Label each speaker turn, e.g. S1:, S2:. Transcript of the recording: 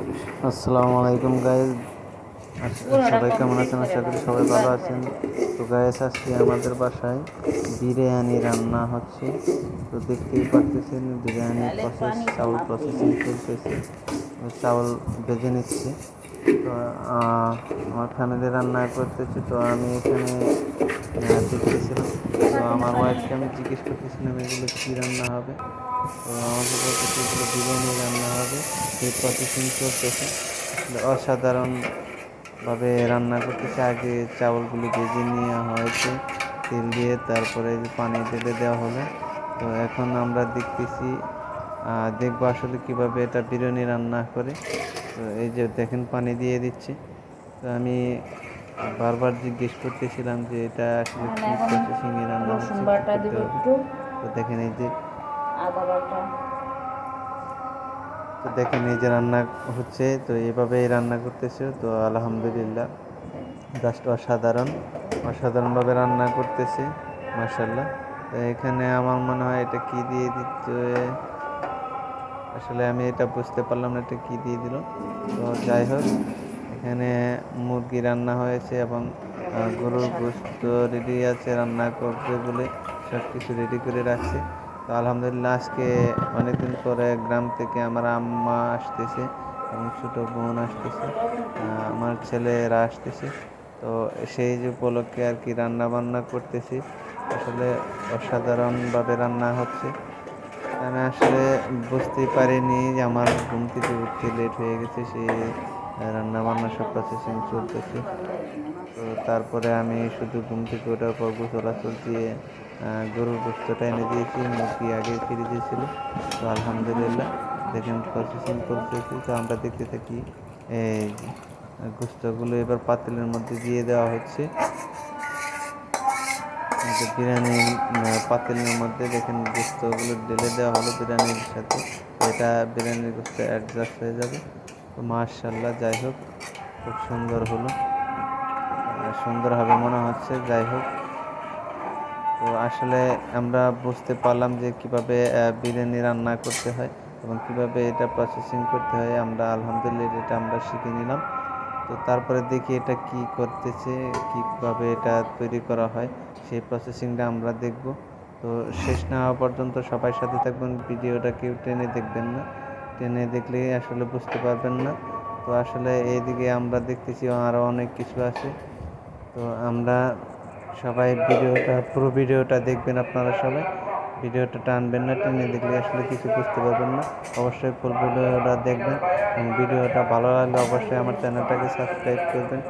S1: আসসালামু আলাইকুম গাইজ সবাই কেমন আছেন? আশা করি সবাই ভালো আছেন। তো গাইজ আজকে আমাদের বাসায় বিরিয়ানি রান্না হচ্ছে। তো, দেখতেই পারতেছেন, বিরিয়ানি প্রসেস চাউল প্রসেসিং চলতেছে। চাউল ভেজে নিচ্ছে। তো আমার ফ্যামিলি রান্না করতেছে। তো, আমি এখানে দেখতেছিলাম। তো, আমার ওয়াইফকে আমি জিজ্ঞেস করতেছিলাম, এগুলো কী রান্না হবে? আমাকে বিরিয়ানি রান্না হবে। সেই প্রসেসিং চলতেছে। অসাধারণভাবে রান্না করতেছে। আগে চাউলগুলি ভেজে নেওয়া হয়েছে তেল দিয়ে তারপরে পানি ঢেলে দেওয়া হলো। তো এখন আমরা দেখতেছি দেখব আসলে কীভাবে এটা বিরিয়ানি রান্না করে। তো এই যে দেখেন পানি দিয়ে দিচ্ছে। তো আমি বারবার জিজ্ঞেস করতেছিলাম যে এটা আসলে কি
S2: এখন
S1: রান্না হচ্ছে? তো দেখেন এই যে
S2: আদা বাটা
S1: তো দেখেন এই যে রান্না হচ্ছে, তো এভাবেই রান্না করতেছে, তো আলহামদুলিল্লাহ। জাস্ট অসাধারণ, অসাধারণভাবে রান্না করতেছে মার্শাল্লাহ তো এখানে আমার মনে হয় এটা কি দিয়ে দিচ্ছে? আসলে আমি এটা বুঝতে পারলাম না, এটা কি দিয়ে দিল। তো যাই হোক, এখানে মুরগি রান্না হয়েছে এবং গরুর গোস্ত রেডি আছে, রান্না করবে বলে সব কিছু রেডি করে রাখছে। তো আলহামদুলিল্লাহ আজকে অনেকদিন পরে গ্রাম থেকে আমার আম্মা আসতেছে এবং ছোটো বোন আসতেছে আমার ছেলেরা আসতেছে। তো সেই যে উপলক্ষে আর কি রান্না বান্না করতেছি, আসলে অসাধারণভাবে রান্না হচ্ছে। আমি আসলে বুঝতেই পারিনি যে আমার ঘুম থেকে উঠতে লেট হয়ে গেছে, সে রান্না বান্না সব প্রসেসিং চলতেছে। তো তারপরে আমি শুধু ঘুম থেকে ওঠার পর গোসলাচল দিয়ে গরুর গোস্তটা এনে দিয়েছি, মুরগি আগে ফিরে দিয়েছিল। তো আলহামদুলিল্লাহ, দেখেন প্রসেসিং করতেছি তো আমরা দেখতে থাকি, এই গোস্তগুলো এবার পাতিলের মধ্যে দিয়ে দেওয়া হচ্ছে। বিরিয়ানি পাতিলের মধ্যে দেখেন গোস্তগুলো ঢেলে দেওয়া হলো বিরিয়ানির সাথে। এটা বিরিয়ানির গোস্ত অ্যাডজাস্ট হয়ে যাবে। তো মার্শাল্লাহ যাই হোক, খুব সুন্দর হলো। সুন্দর হবে মনে হচ্ছে, যাই হোক। তো আসলে আমরা বুঝতে পারলাম যে কীভাবে বিরিয়ানি রান্না করতে হয় এবং কীভাবে এটা প্রসেসিং করতে হয়। আমরা আলহামদুলিল্লাহ এটা আমরা শিখে নিলাম। তো তারপরে দেখি এটা কি করতেছে, কীভাবে এটা তৈরি করা হয়। সেই প্রসেসিংটা আমরা দেখব। তো শেষ না হওয়া পর্যন্ত সবাই সাথে থাকবেন, ভিডিওটা কেউ টেনে দেখবেন না। টেনে দেখলে আসলে বুঝতে পারবেন না। তো আসলে এইদিকে আমরা দেখতেছি আরও অনেক কিছু আছে। তো আমরা সবাই ভিডিওটা, পুরো ভিডিওটা দেখবেন আপনারা সবাই। ভিডিওটা টানবেন না, টেনে দেখলে আসলে কিছু বুঝতে পারবেন না। অবশ্যই ফুল ভিডিওটা দেখবেন। ভিডিওটা ভালো লাগলে অবশ্যই আমার চ্যানেলটাকে সাবস্ক্রাইব করবেন।